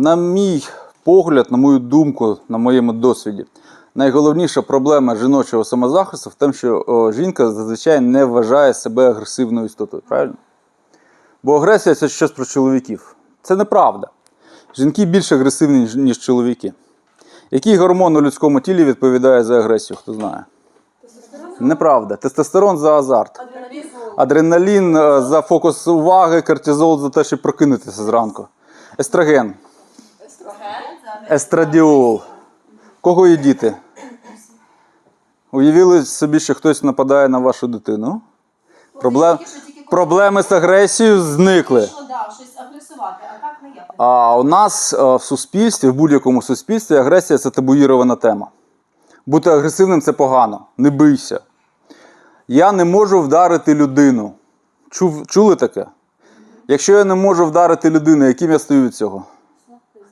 На мій погляд, на мою думку, на моєму досвіді, найголовніша проблема жіночого самозахисту в тому, що о, жінка зазвичай не вважає себе агресивною істотою. Правильно? Бо агресія це щось про чоловіків. Це неправда. Жінки більш агресивні, ніж- чоловіки. Який гормон у людському тілі відповідає за агресію, хто знає? Неправда. Тестостерон за азарт. Адреналін е, за фокус уваги, кортизол за те, щоб прокинутися зранку. Естроген. Естрадіол. Кого є діти? Уявили собі, що хтось нападає на вашу дитину. Проблем... Проблеми з агресією зникли. А у нас е, в суспільстві, в будь-якому суспільстві, агресія це табуїрована тема. Бути агресивним це погано. Не бийся. Я не можу вдарити людину. Чув, чули таке? Якщо я не можу вдарити людину, яким я стою від цього?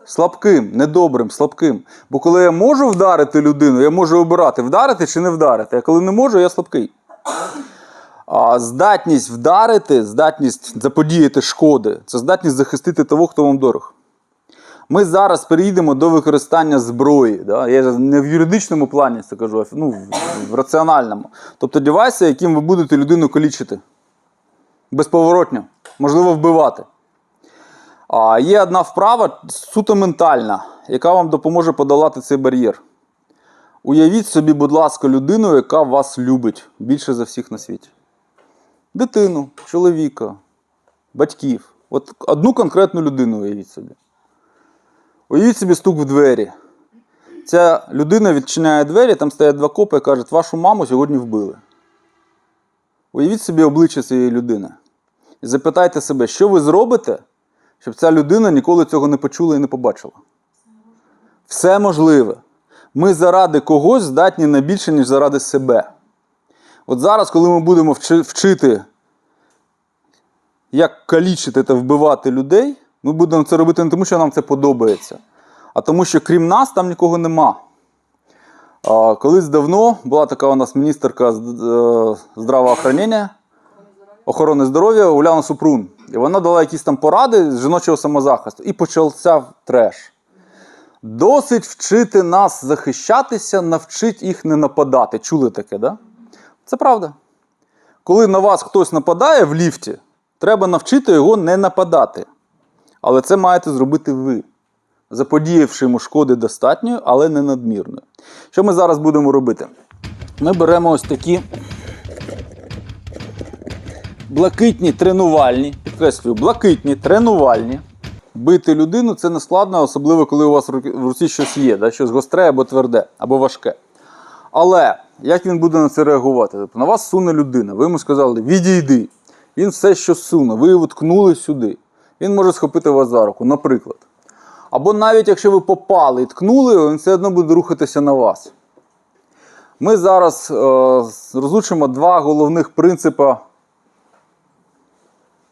Слабким, недобрим, слабким. Бо коли я можу вдарити людину, я можу обирати, вдарити чи не вдарити. А коли не можу, я слабкий. А здатність вдарити, здатність заподіяти шкоди це здатність захистити того, хто вам дорог. Ми зараз перейдемо до використання зброї. Да? Я не в юридичному плані це кажу, а ну, в, раціональному. Тобто девайси, яким ви будете людину калічити. Безповоротньо, можливо, вбивати. А є одна вправа суто ментальна, яка вам допоможе подолати цей бар'єр. Уявіть собі, будь ласка, людину, яка вас любить більше за всіх на світі. Дитину, чоловіка, батьків. От одну конкретну людину уявіть собі. Уявіть собі стук в двері. Ця людина відчиняє двері, там стоять два копи і кажуть, вашу маму сьогодні вбили. Уявіть собі обличчя цієї людини. І запитайте себе, що ви зробите, щоб ця людина ніколи цього не почула і не побачила. Все можливе. Ми заради когось здатні на більше, ніж заради себе. От зараз, коли ми будемо вчити, як калічити та вбивати людей, ми будемо це робити не тому, що нам це подобається, а тому, що крім нас там нікого нема. Колись давно була така у нас міністерка е, здравоохранення, охорони здоров'я Уляна Супрун. І вона дала якісь там поради з жіночого самозахисту. І почався треш. Досить вчити нас захищатися, навчить їх не нападати. Чули таке, да? Це правда. Коли на вас хтось нападає в ліфті, треба навчити його не нападати. Але це маєте зробити ви, заподіявши йому шкоди достатньої, але не надмірної. Що ми зараз будемо робити? Ми беремо ось такі блакитні тренувальні, підкреслюю, блакитні тренувальні. Бити людину це не складно, особливо коли у вас в руці щось є, да, щось гостре або тверде, або важке. Але як він буде на це реагувати? Тобто на вас суне людина, ви йому сказали, відійди. Він все, що суне, ви його ткнули сюди. Він може схопити вас за руку, наприклад. Або навіть якщо ви попали і ткнули, він все одно буде рухатися на вас. Ми зараз е, розучимо два головних принципи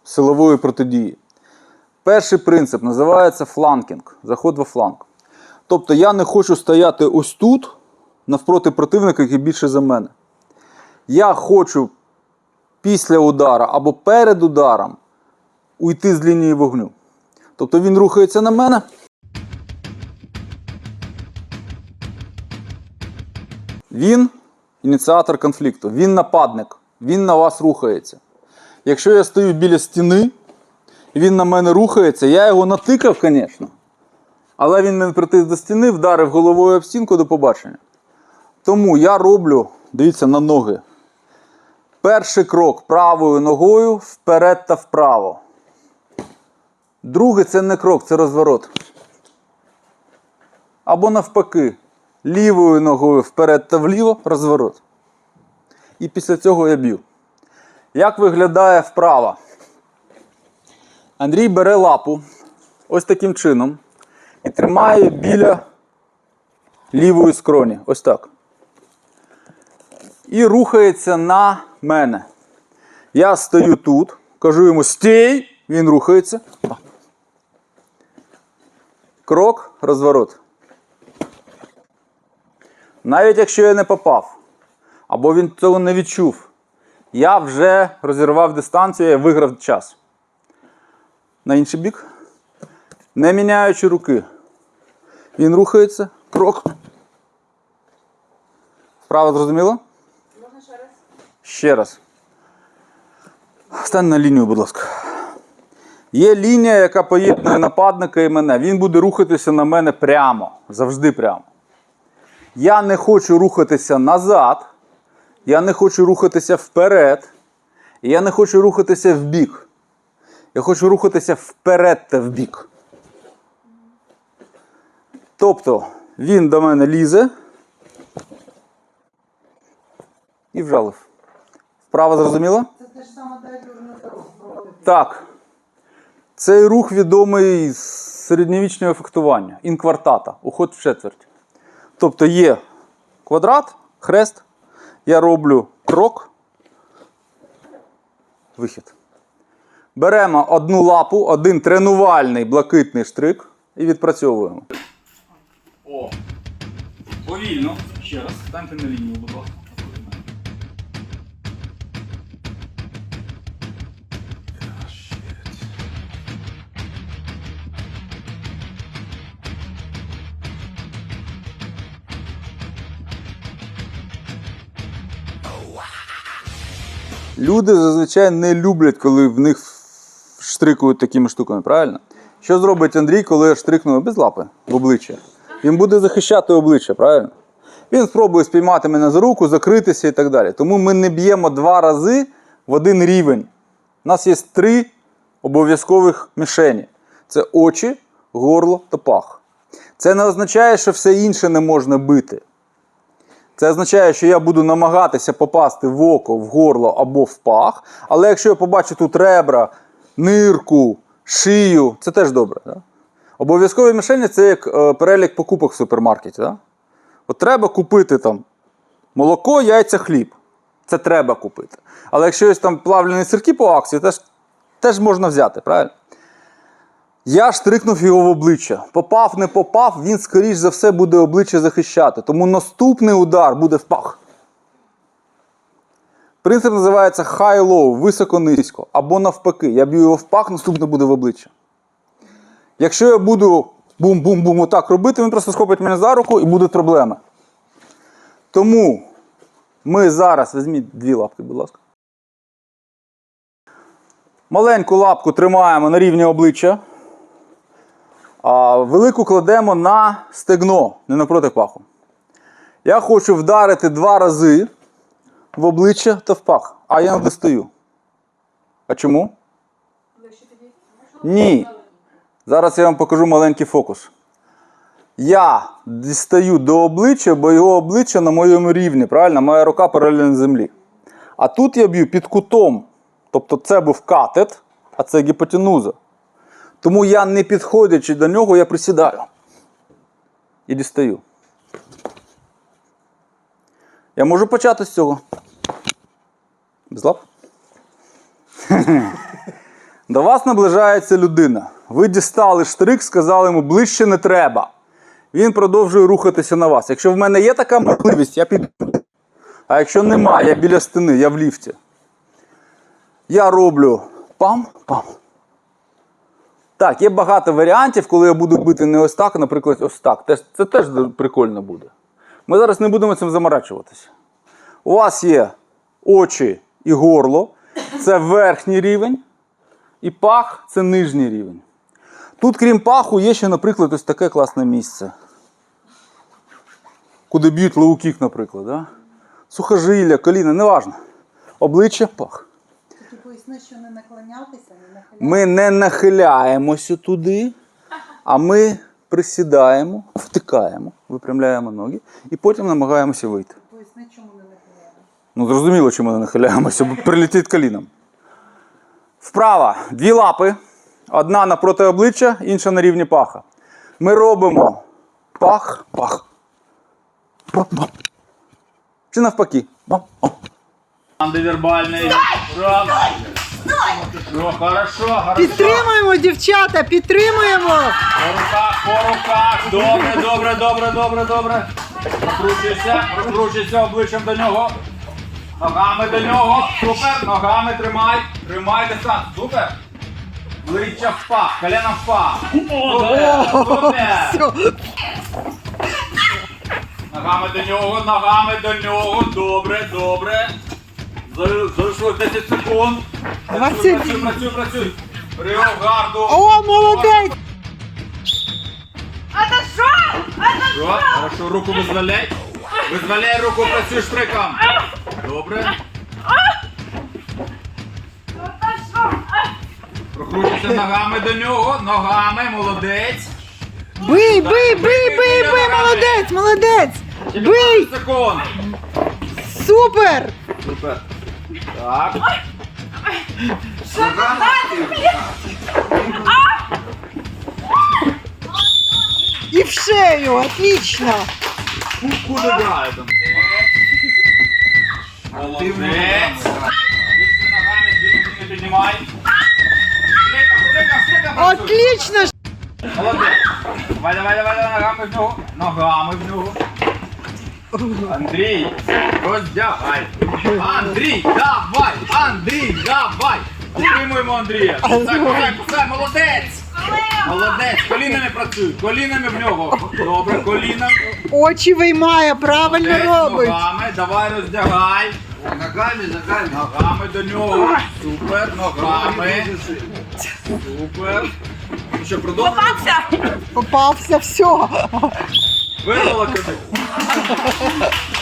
силової протидії. Перший принцип називається фланкінг, заход во фланг. Тобто я не хочу стояти ось тут, навпроти противника, який більше за мене. Я хочу після удара або перед ударом уйти з лінії вогню. Тобто він рухається на мене. Він ініціатор конфлікту, він нападник, він на вас рухається. Якщо я стою біля стіни, він на мене рухається, я його натикав, звісно. Але він мене притис до стіни, вдарив головою об стінку до побачення. Тому я роблю, дивіться, на ноги. Перший крок правою ногою вперед та вправо. Другий це не крок, це розворот. Або навпаки, лівою ногою вперед та вліво розворот. І після цього я б'ю. Як виглядає вправа? Андрій бере лапу ось таким чином і тримає біля лівої скроні. Ось так. І рухається на мене. Я стою тут, кажу йому стій, він рухається. Крок, розворот. Навіть якщо я не попав, або він цього не відчув, я вже розірвав дистанцію, я виграв час. На інший бік. Не міняючи руки. Він рухається. Крок. Вправо зрозуміло? Можна ще раз? Ще раз. Стань на лінію, будь ласка. Є лінія, яка поєднує нападника і мене. Він буде рухатися на мене прямо. Завжди прямо. Я не хочу рухатися назад. Я не хочу рухатися вперед. І я не хочу рухатися вбік. Я хочу рухатися вперед та вбік. Тобто він до мене лізе і вжалив. Вправо зрозуміло? Це те ж саме. Так. Цей рух відомий з середньовічного фехтування. Інквартата. Уход в четверть. Тобто є квадрат, хрест. Я роблю крок. Вихід. Беремо одну лапу, один тренувальний блакитний штрик і відпрацьовуємо. О! Повільно. Ще раз. Станьте на лінію, будь ласка. Люди зазвичай не люблять, коли в них штрикують такими штуками, правильно? Що зробить Андрій, коли я штрикну без лапи в обличчя? Він буде захищати обличчя, правильно? Він спробує спіймати мене за руку, закритися і так далі. Тому ми не б'ємо два рази в один рівень. У нас є три обов'язкових мішені: це очі, горло та пах. Це не означає, що все інше не можна бити. Це означає, що я буду намагатися попасти в око, в горло або в пах. Але якщо я побачу тут ребра, нирку, шию, це теж добре. Да? Обов'язкові мішені це як е, перелік покупок в супермаркеті. Да? От треба купити там молоко, яйця, хліб. Це треба купити. Але якщо є там плавлені сирки по акції, теж, теж можна взяти, правильно? Я штрикнув його в обличчя. Попав, не попав, він, скоріш за все, буде обличчя захищати. Тому наступний удар буде в пах. Принцип називається high-low, високо-низько. Або навпаки, я б'ю його в пах, наступний буде в обличчя. Якщо я буду бум-бум-бум отак робити, він просто схопить мене за руку і будуть проблеми. Тому ми зараз, візьміть дві лапки, будь ласка. Маленьку лапку тримаємо на рівні обличчя. Велику кладемо на стегно, не напроти паху. Я хочу вдарити два рази в обличчя та в пах, а я не достаю. А чому? Ні. Зараз я вам покажу маленький фокус. Я дістаю до обличчя, бо його обличчя на моєму рівні, правильно? Моя рука паралельно землі. А тут я б'ю під кутом. Тобто це був катет, а це гіпотенуза. Тому я, не підходячи до нього, я присідаю. І дістаю. Я можу почати з цього. Без лап? До вас наближається людина. Ви дістали штрик, сказали йому, ближче не треба. Він продовжує рухатися на вас. Якщо в мене є така можливість, я піду. А якщо немає, я біля стіни, я в ліфті. Я роблю пам-пам. Так, є багато варіантів, коли я буду бити не ось так, а, наприклад, ось так. Теж- Це теж прикольно буде. Ми зараз не будемо цим заморачуватися. У вас є очі і горло, це верхній рівень, і пах це нижній рівень. Тут, крім паху, є ще, наприклад, ось таке класне місце. Куди б'ють лоу-кік, наприклад. Да? Сухожилля, коліна, неважно. Обличчя, пах. Поясни, що не наклонятися, не нахилятися. Ми не нахиляємося туди, а ми присідаємо, втикаємо, випрямляємо ноги і потім намагаємося вийти. Поясни, чому не нахиляємося. Ну, зрозуміло, чому не нахиляємося, бо прилетить коліном. Вправо. Дві лапи. Одна напроти обличчя, інша на рівні паха. Ми робимо пах, пах. Пах-пах. Чи навпаки. Пах-пах. Антивербальний. Раз. Все, хорошо, хорошо. Підтримуємо, дівчата, підтримуємо! По руках, по руках. Добре, добре, добре, добре, добре. Прокручуйся, прокручуйся обличчям до нього. Ногами до нього. Супер. Ногами тримай. Тримай дистанцію. Супер. Плеча в пах, колено в пах. Супер, супер. Ногами до нього, ногами до нього. Добре, добре. За- Залишилось 10 секунд. Працюй, 20. працюй, працюй, працюй. Прийом гарду. О, молодець! Що? Хорошо, руку визволяй. Визволяй руку, працюй штриком. Добре. Прокручуйся ногами до нього, ногами, молодець. Бий, бий, бий, бий, бий, молодець, молодець! Бий! 20 секунд. Супер! Супер. Так. І в шею, отлично! Куди грає там? Молодець. Більше ногами, дві ноги піднімай. Штриком, штриком, штриком працюй. Отлично! ж. Молодець. Давай, давай, давай, давай, ногами в нього. Ногами в нього. Андрій, роздягай. Андрій, давай! Андрій, давай! Підтримуємо Андрія. Кусай, кусай, кусай, молодець! Молодець, колінами працюй, колінами в нього. Добре, коліна. Очі виймає, правильно Молодець, робить. Ногами, давай роздягай. Ногами, ногами. Ногами до нього. Супер, ногами. Супер. Ну що, продовжуємо? Попався! Попався, все. Вирвала куди.